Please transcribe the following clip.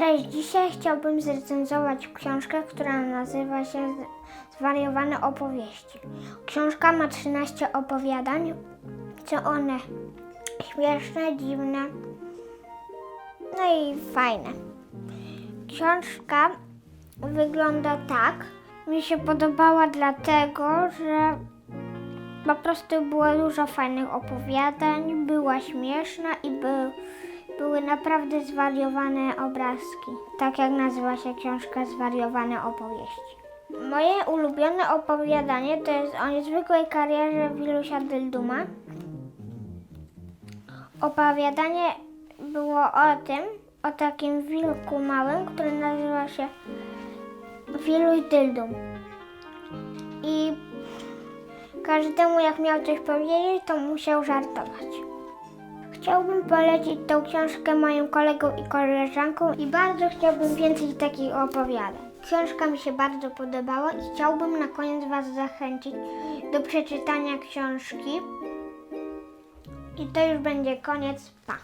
Cześć, dzisiaj chciałbym zrecenzować książkę, która nazywa się Zwariowane opowieści. Książka ma 13 opowiadań. Są one śmieszne, dziwne, no i fajne. Książka wygląda tak. Mi się podobała dlatego, że po prostu było dużo fajnych opowiadań, była śmieszna i był, były naprawdę zwariowane obrazki. Tak jak nazywa się książka Zwariowane opowieści. Moje ulubione opowiadanie to jest o niezwykłej karierze Wilusia Dylduma. Opowiadanie było o tym, o takim wilku małym, który nazywa się Wiluś Dyldum. I każdemu jak miał coś powiedzieć, to musiał żartować. Chciałbym polecić tą książkę moim kolegom i koleżankom i bardzo chciałbym więcej takich opowiadań. Książka mi się bardzo podobała i chciałbym na koniec Was zachęcić do przeczytania książki. I to już będzie koniec. Pa!